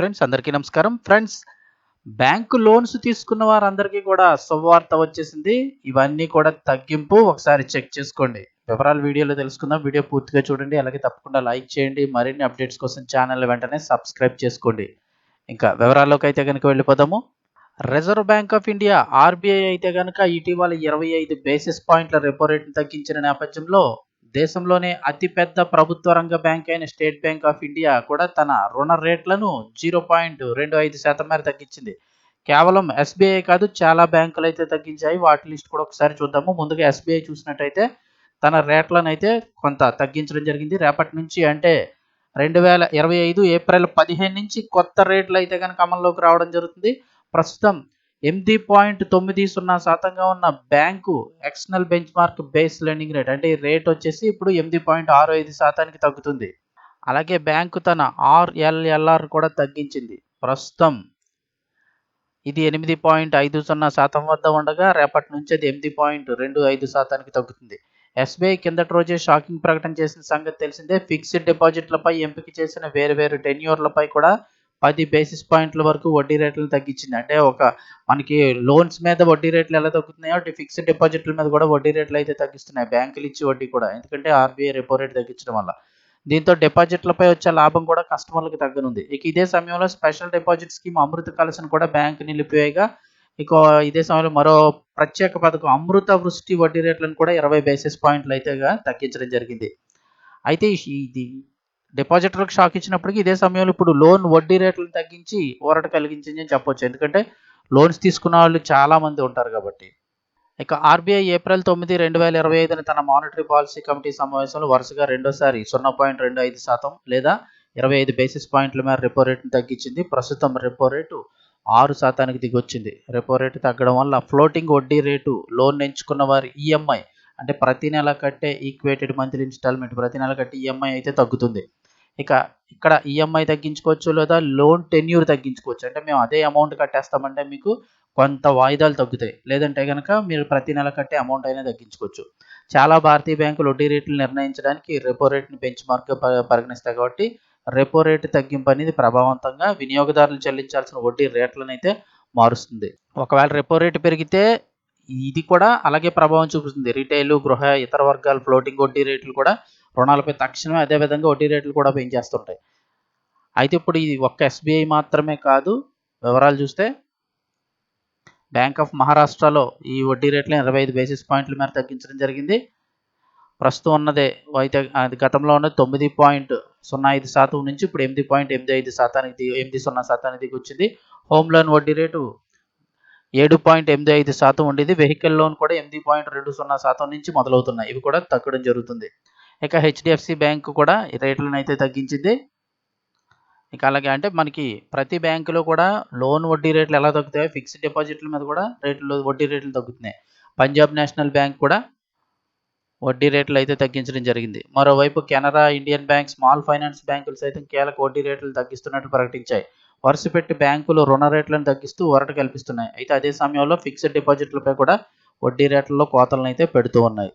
Friends అందరికీ నమస్కారం. Friends bank loans తీసుకున్న వారందరికీ కూడా శుభవార్త వచ్చేసింది. ఇవన్నీ కూడా తగ్గింపు. ఒకసారి చెక్ చేసుకోండి. వివరాలు వీడియోలో తెలుసుకుందాం. వీడియో పూర్తిగా చూడండి. అలాగే తప్పకుండా లైక్ చేయండి. మరిన్ని అప్డేట్స్ కోసం ఛానల్ వెంటనే సబ్స్క్రైబ్ చేసుకోండి. ఇంకా వివరాల్లోకి అయితే కనుక వెళ్ళిపోదాము. Reserve Bank of India RBI అయితే కనుక ఇటీవల ఇరవై ఐదు బేసిస్ పాయింట్ల రెపో రేట్ను తగ్గించిన నేపథ్యంలో దేశంలోనే అతిపెద్ద ప్రభుత్వ రంగ బ్యాంక్ అయిన స్టేట్ బ్యాంక్ ఆఫ్ ఇండియా కూడా తన రుణ రేట్లను జీరో పాయింట్ రెండు ఐదు శాతం మేర తగ్గించింది. కేవలం ఎస్బీఐ కాదు చాలా బ్యాంకులు అయితే తగ్గించాయి. వాటి లిస్ట్ కూడా ఒకసారి చూద్దాము. ముందుగా ఎస్బీఐ చూసినట్టయితే తన రేట్లను అయితే కొంత తగ్గించడం జరిగింది. రేపటి నుంచి అంటే రెండు వేల ఇరవై ఐదు ఏప్రిల్ పదిహేను నుంచి కొత్త రేట్లు అయితే కనుక అమల్లోకి రావడం జరుగుతుంది. ప్రస్తుతం ఎనిమిది పాయింట్ తొమ్మిది సున్నా శాతంగా ఉన్న bank external benchmark base lending rate అంటే రేట్ వచ్చేసి ఇప్పుడు ఎనిమిది పాయింట్ ఆరు ఐదు శాతానికి తగ్గుతుంది. అలాగే బ్యాంకు తన ఆర్ఎల్ఎల్ఆర్ కూడా తగ్గించింది. ప్రస్తుతం ఇది ఎనిమిది పాయింట్ ఐదు సున్నా శాతం వద్ద ఉండగా రేపటి నుంచి అది ఎనిమిది పాయింట్ రెండు ఐదు శాతానికి తగ్గుతుంది. ఎస్బీఐ కిందటి రోజే షాకింగ్ ప్రకటన చేసిన సంగతి తెలిసిందే. ఫిక్స్డ్ డిపాజిట్లపై ఎంపిక చేసిన వేరు వేరు టెన్యూర్లపై కూడా పది బేసిస్ పాయింట్ల వరకు వడ్డీ రేట్లను తగ్గించింది. అంటే ఒక మనకి లోన్స్ మీద వడ్డీ రేట్లు ఎలా తగ్గుతున్నాయో ఫిక్స్డ్ డిపాజిట్ల మీద కూడా వడ్డీ రేట్లు అయితే తగ్గిస్తున్నాయి. బ్యాంకులు ఇచ్చి వడ్డీ కూడా. ఎందుకంటే ఆర్బీఐ రెపో రేట్ తగ్గించడం వల్ల. దీంతో డిపాజిట్లపై వచ్చే లాభం కూడా కస్టమర్లకు తగ్గనుంది. ఇక ఇదే సమయంలో స్పెషల్ డిపాజిట్ స్కీమ్ అమృత కలసను కూడా బ్యాంకు నిలిపివేయగా ఇక ఇదే సమయంలో మరో ప్రత్యేక పథకం అమృత వృష్టి వడ్డీ రేట్లను కూడా ఇరవై బేసిస్ పాయింట్లు అయితే తగ్గించడం జరిగింది. అయితే ఇది డిపాజిటర్లకు షాక్ ఇచ్చినప్పటికీ ఇదే సమయంలో ఇప్పుడు లోన్ వడ్డీ రేట్లను తగ్గించి ఊరట కలిగించింది అని చెప్పొచ్చు. ఎందుకంటే లోన్స్ తీసుకున్న వాళ్ళు చాలామంది ఉంటారు కాబట్టి. ఇక ఆర్బీఐ ఏప్రిల్ తొమ్మిది రెండు వేల ఇరవై ఐదున తన మానిటరీ పాలసీ కమిటీ సమావేశంలో వరుసగా రెండోసారి సున్నా పాయింట్ రెండు ఐదు శాతం లేదా ఇరవై ఐదు బేసిస్ పాయింట్ల మేర రెపో రేటును తగ్గించింది. ప్రస్తుతం రెపో రేటు ఆరు శాతానికి దిగొచ్చింది. రెపో రేటు తగ్గడం వల్ల ఫ్లోటింగ్ వడ్డీ రేటు లోన్ ఎంచుకున్న వారి ఈఎంఐ అంటే ప్రతి నెల కట్టే ఈక్వేటెడ్ మంత్లీ ఇన్స్టాల్మెంట్ ప్రతి నెల కట్టే ఈఎంఐ అయితే తగ్గుతుంది. ఇక ఇక్కడ ఈఎంఐ తగ్గించుకోవచ్చు లేదా లోన్ టెన్యూర్ తగ్గించుకోవచ్చు. అంటే మేము అదే అమౌంట్ కట్టేస్తామంటే మీకు కొంత వాయిదాలు తగ్గుతాయి. లేదంటే కనుక మీరు ప్రతి నెల కట్టే అమౌంట్ అయినా తగ్గించుకోవచ్చు. చాలా భారతీయ బ్యాంకులు వడ్డీ రేట్లు నిర్ణయించడానికి రెపో రేట్ని బెంచ్ మార్క్గా పరిగణిస్తాయి కాబట్టి రెపో రేటు తగ్గింపు అనేది ప్రభావవంతంగా వినియోగదారులు చెల్లించాల్సిన వడ్డీ రేట్లను అయితే మారుస్తుంది. ఒకవేళ రెపో రేటు పెరిగితే ఇది కూడా అలాగే ప్రభావం చూపిస్తుంది. రిటైలు గృహ ఇతర వర్గాల ఫ్లోటింగ్ వడ్డీ రేట్లు కూడా రుణాలపై తక్షణమే అదే విధంగా వడ్డీ రేట్లు కూడా పెంచేస్తుంటాయి. అయితే ఇప్పుడు ఇది ఒక్క ఎస్బీఐ మాత్రమే కాదు వివరాలు చూస్తే బ్యాంక్ ఆఫ్ మహారాష్ట్రలో ఈ వడ్డీ రేట్లు ఇరవై ఐదు బేసిస్ పాయింట్ల మేర తగ్గించడం జరిగింది. ప్రస్తుతం ఉన్నదే అయితే అది గతంలో ఉన్నది తొమ్మిది పాయింట్ సున్నా ఐదు శాతం నుంచి ఇప్పుడు ఎనిమిది పాయింట్ ఎనిమిది ఐదు శాతానికి ఎనిమిది సున్నా శాతానికి దిగి వచ్చింది. హోమ్ లోన్ వడ్డీ రేటు ఏడు పాయింట్ ఎనిమిది ఐదు శాతం ఉండేది. వెహికల్ లోన్ కూడా ఎనిమిది పాయింట్ రెండు సున్నా శాతం నుంచి మొదలవుతున్నాయి. ఇవి కూడా తగ్గడం జరుగుతుంది. ఇక హెచ్డిఎఫ్సి బ్యాంక్ కూడా రేట్లను అయితే తగ్గించింది. ఇక అలాగే అంటే మనకి ప్రతి బ్యాంకులో కూడా లోన్ వడ్డీ రేట్లు ఎలా తగ్గుతాయో ఫిక్స్డ్ డిపాజిట్ల మీద కూడా రేట్లు వడ్డీ రేట్లు తగ్గుతున్నాయి. పంజాబ్ నేషనల్ బ్యాంక్ కూడా వడ్డీ రేట్లు అయితే తగ్గించడం జరిగింది. మరోవైపు Canara Indian bank small finance బ్యాంకులు సైతం కీలక వడ్డీ రేట్లు తగ్గిస్తున్నట్టు ప్రకటించాయి. వరుస పెట్టి బ్యాంకులు రుణ రేట్లను తగ్గిస్తూ వరట కల్పిస్తున్నాయి. అయితే అదే సమయంలో ఫిక్స్డ్ డిపాజిట్లపై కూడా వడ్డీ రేట్లలో కోతలను అయితే పెడుతూ ఉన్నాయి.